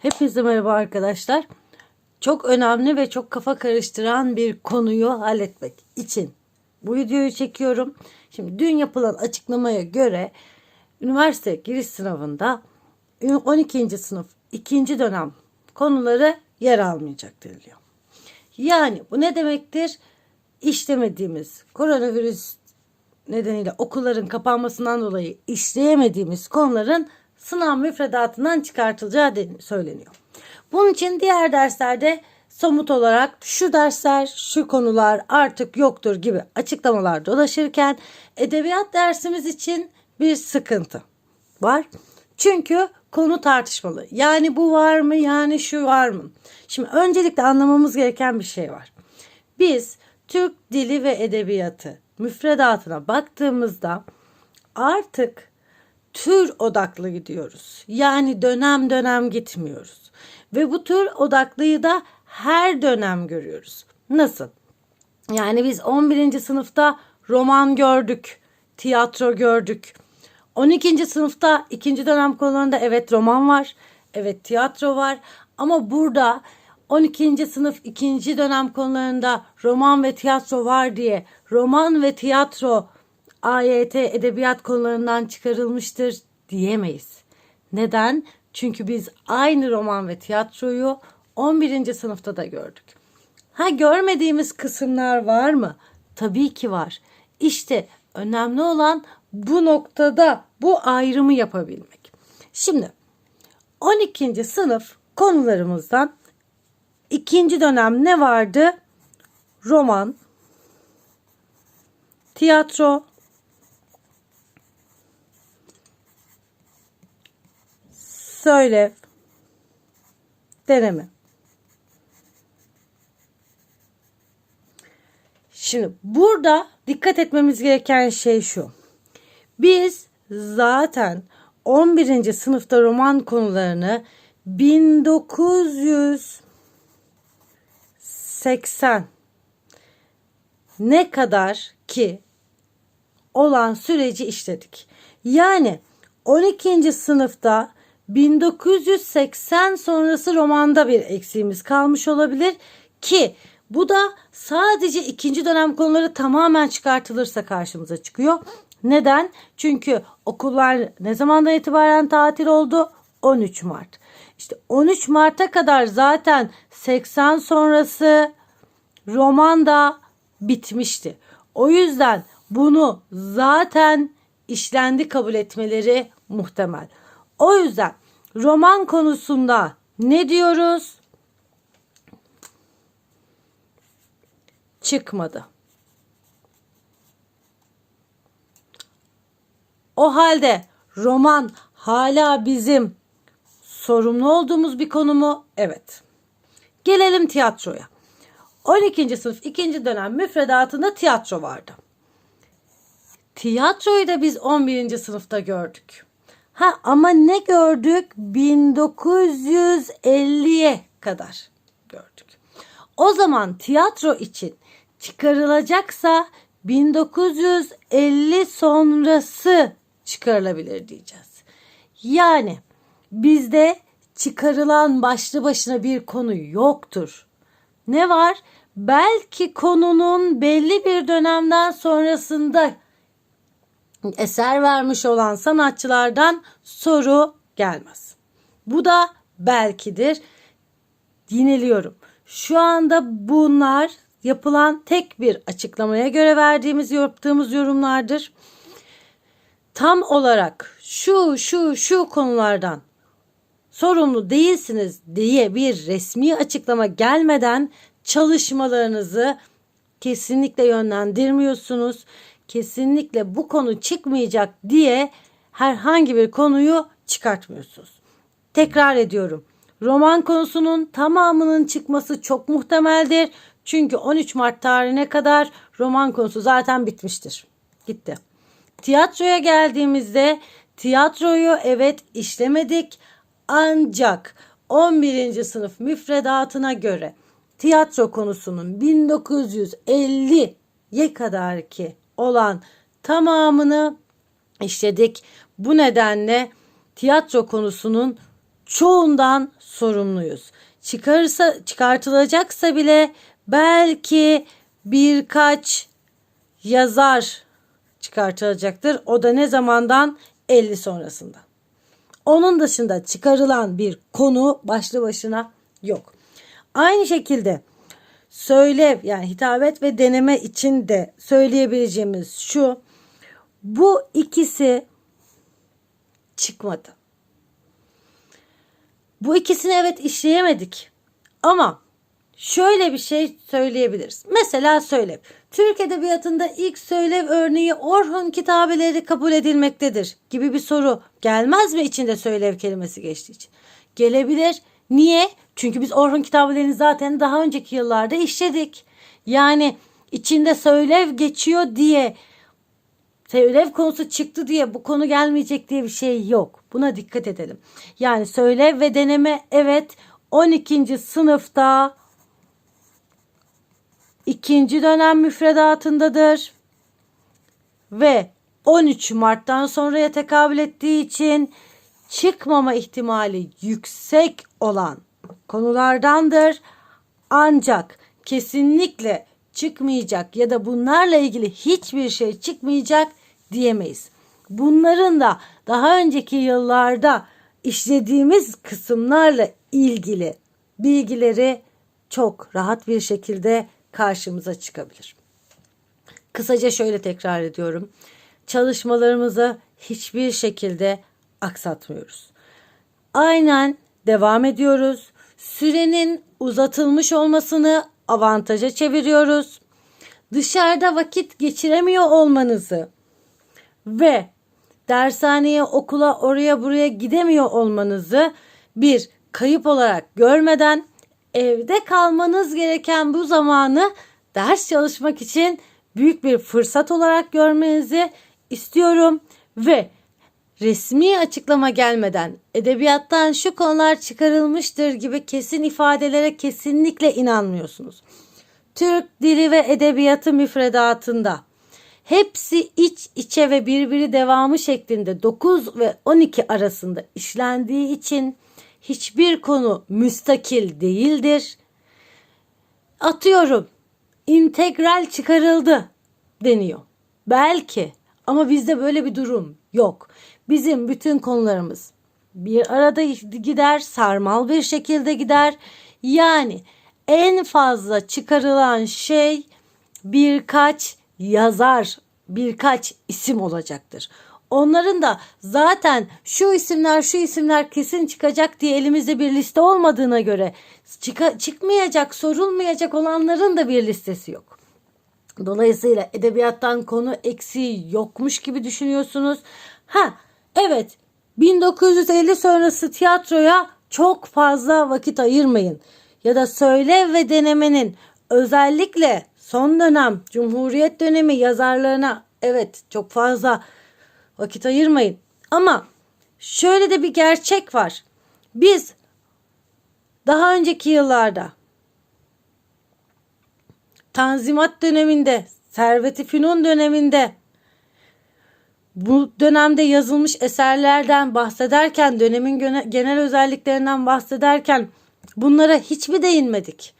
Hepinize merhaba arkadaşlar. Çok önemli ve çok kafa karıştıran bir konuyu halletmek için bu videoyu çekiyorum. Şimdi dün yapılan açıklamaya göre üniversite giriş sınavında 12. sınıf 2. dönem konuları yer almayacak deniliyor. Yani bu ne demektir? İşlemediğimiz koronavirüs nedeniyle okulların kapanmasından dolayı işleyemediğimiz konuların sınav müfredatından çıkartılacağı söyleniyor. Bunun için diğer derslerde somut olarak şu dersler, şu konular artık yoktur gibi açıklamalar dolaşırken edebiyat dersimiz için bir sıkıntı var. Çünkü konu tartışmalı. Yani bu var mı? Yani şu var mı? Şimdi öncelikle anlamamız gereken bir şey var. Biz Türk dili ve edebiyatı müfredatına baktığımızda artık tür odaklı gidiyoruz. Yani dönem dönem gitmiyoruz. Ve bu tür odaklıyı da her dönem görüyoruz. Nasıl? Yani biz 11. sınıfta roman gördük, tiyatro gördük. 12. sınıfta ikinci dönem konularında evet roman var, evet tiyatro var. Ama burada 12. sınıf ikinci dönem konularında roman ve tiyatro var diye roman ve tiyatro AYT edebiyat konularından çıkarılmıştır diyemeyiz. Neden? Çünkü biz aynı roman ve tiyatroyu 11. sınıfta da gördük. Ha görmediğimiz kısımlar var mı? Tabii ki var. İşte önemli olan bu noktada bu ayrımı yapabilmek. Şimdi 12. sınıf konularımızdan ikinci dönem ne vardı? Roman, tiyatro, söylev, deneme. Şimdi burada dikkat etmemiz gereken şey şu. Biz zaten 11. sınıfta roman konularını 1980 ne kadar ki olan süreci işledik. Yani 12. sınıfta 1980 sonrası romanda bir eksiğimiz kalmış olabilir ki bu da sadece ikinci dönem konuları tamamen çıkartılırsa karşımıza çıkıyor. Neden? Çünkü okullar ne zamandan itibaren tatil oldu? 13 Mart. İşte 13 Mart'a kadar zaten 80 sonrası roman da bitmişti. O yüzden bunu zaten işlendi kabul etmeleri muhtemel. O yüzden roman konusunda ne diyoruz? Çıkmadı. O halde roman hala bizim sorumlu olduğumuz bir konu mu? Evet. Gelelim tiyatroya. 12. sınıf 2. dönem müfredatında tiyatro vardı. Tiyatroyu da biz 11. sınıfta gördük. Ha ama ne gördük? 1950'ye kadar gördük. O zaman tiyatro için çıkarılacaksa 1950 sonrası çıkarılabilir diyeceğiz. Yani bizde çıkarılan başlı başına bir konu yoktur. Ne var? Belki konunun belli bir dönemden sonrasında eser vermiş olan sanatçılardan soru gelmez. Bu da belkidir. Yineliyorum. Şu anda bunlar yapılan tek bir açıklamaya göre verdiğimiz yaptığımız yorumlardır. Tam olarak şu şu şu konulardan sorumlu değilsiniz diye bir resmi açıklama gelmeden çalışmalarınızı kesinlikle yönlendirmiyorsunuz. Kesinlikle bu konu çıkmayacak diye herhangi bir konuyu çıkartmıyorsunuz. Tekrar ediyorum. Roman konusunun tamamının çıkması çok muhtemeldir. Çünkü 13 Mart tarihine kadar roman konusu zaten bitmiştir. Gitti. Tiyatroya geldiğimizde tiyatroyu evet işlemedik ancak 11. sınıf müfredatına göre tiyatro konusunun 1950'ye kadar ki olan tamamını işledik. Bu nedenle tiyatro konusunun çoğundan sorumluyuz. Çıkarsa çıkartılacaksa bile belki birkaç yazar çıkartılacaktır. O da ne zamandan? 50 sonrasında. Onun dışında çıkarılan bir konu başlı başına yok. Aynı şekilde söylev yani hitabet ve deneme için de söyleyebileceğimiz şu. Bu ikisi çıkmadı. Bu ikisini evet işleyemedik. Ama şöyle bir şey söyleyebiliriz. Mesela söylev. Türk Edebiyatı'nda ilk söylev örneği Orhun kitabeleri kabul edilmektedir gibi bir soru gelmez mi içinde söylev kelimesi geçtiği için? Gelebilir. Niye? Çünkü biz Orhun kitabelerini zaten daha önceki yıllarda işledik. Yani içinde söylev geçiyor diye söylev konusu çıktı diye bu konu gelmeyecek diye bir şey yok. Buna dikkat edelim. Yani söylev ve deneme evet 12. sınıfta ikinci dönem müfredatındadır. Ve 13 Mart'tan sonraya tekabül ettiği için çıkmama ihtimali yüksek olan konulardandır. Ancak kesinlikle çıkmayacak ya da bunlarla ilgili hiçbir şey çıkmayacak diyemeyiz. Bunların da daha önceki yıllarda işlediğimiz kısımlarla ilgili bilgileri çok rahat bir şekilde karşımıza çıkabilir. Kısaca şöyle tekrar ediyorum. Çalışmalarımızı hiçbir şekilde aksatmıyoruz. Aynen devam ediyoruz. Sürenin uzatılmış olmasını avantaja çeviriyoruz. Dışarıda vakit geçiremiyor olmanızı ve dershaneye, okula, oraya buraya gidemiyor olmanızı bir kayıp olarak görmeden evde kalmanız gereken bu zamanı ders çalışmak için büyük bir fırsat olarak görmenizi istiyorum ve resmi açıklama gelmeden edebiyattan şu konular çıkarılmıştır gibi kesin ifadelere kesinlikle inanmıyorsunuz. Türk dili ve edebiyatı müfredatında hepsi iç içe ve birbiri devamı şeklinde 9 ve 12 arasında işlendiği için hiçbir konu müstakil değildir. Atıyorum integral çıkarıldı deniyor. Belki ama bizde böyle bir durum yok. Bizim bütün konularımız bir arada gider, sarmal bir şekilde gider. Yani en fazla çıkarılan şey birkaç yazar, birkaç isim olacaktır. Onların da zaten şu isimler şu isimler kesin çıkacak diye elimizde bir liste olmadığına göre çıka, çıkmayacak, sorulmayacak olanların da bir listesi yok. Dolayısıyla edebiyattan konu eksiği yokmuş gibi düşünüyorsunuz. Ha evet 1950 sonrası tiyatroya çok fazla vakit ayırmayın. Ya da söyle ve denemenin özellikle son dönem Cumhuriyet dönemi yazarlarına evet çok fazla vakit ayırmayın. Ama şöyle de bir gerçek var. Biz daha önceki yıllarda Tanzimat döneminde, Servet-i Fünun döneminde bu dönemde yazılmış eserlerden bahsederken, dönemin genel özelliklerinden bahsederken bunlara hiç mi değinmedik?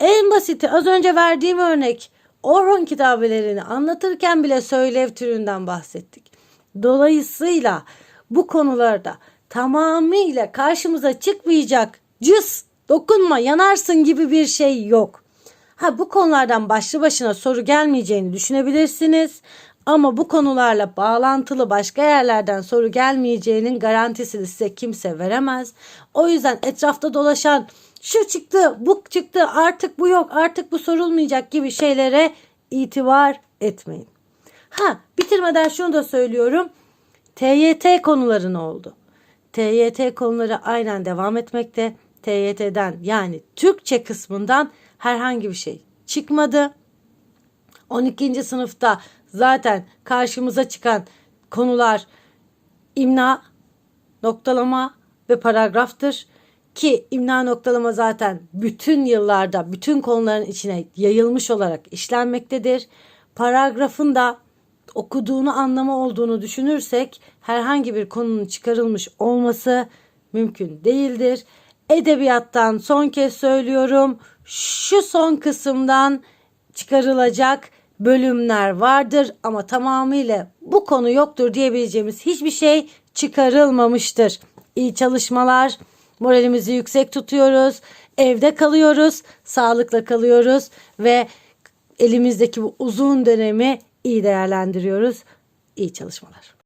En basiti az önce verdiğim örnek Orhun kitabelerini anlatırken bile söylev türünden bahsettik. Dolayısıyla bu konularda tamamıyla karşımıza çıkmayacak cız dokunma yanarsın gibi bir şey yok. Ha bu konulardan başlı başına soru gelmeyeceğini düşünebilirsiniz. Ama bu konularla bağlantılı başka yerlerden soru gelmeyeceğinin garantisini size kimse veremez. O yüzden etrafta dolaşan şu çıktı, bu çıktı, artık bu yok, artık bu sorulmayacak gibi şeylere itibar etmeyin. Ha bitirmeden şunu da söylüyorum. TYT konuları ne oldu? TYT konuları aynen devam etmekte. TYT'den yani Türkçe kısmından herhangi bir şey çıkmadı. 12. sınıfta zaten karşımıza çıkan konular imna, noktalama ve paragraftır. Ki imna noktalama zaten bütün yıllarda bütün konuların içine yayılmış olarak işlenmektedir. Paragrafın da okuduğunu anlama olduğunu düşünürsek herhangi bir konunun çıkarılmış olması mümkün değildir. Edebiyattan son kez söylüyorum. Şu son kısımdan çıkarılacak bölümler vardır ama tamamıyla bu konu yoktur diyebileceğimiz hiçbir şey çıkarılmamıştır. İyi çalışmalar. Moralimizi yüksek tutuyoruz. Evde kalıyoruz, sağlıkla kalıyoruz ve elimizdeki bu uzun dönemi iyi değerlendiriyoruz. İyi çalışmalar.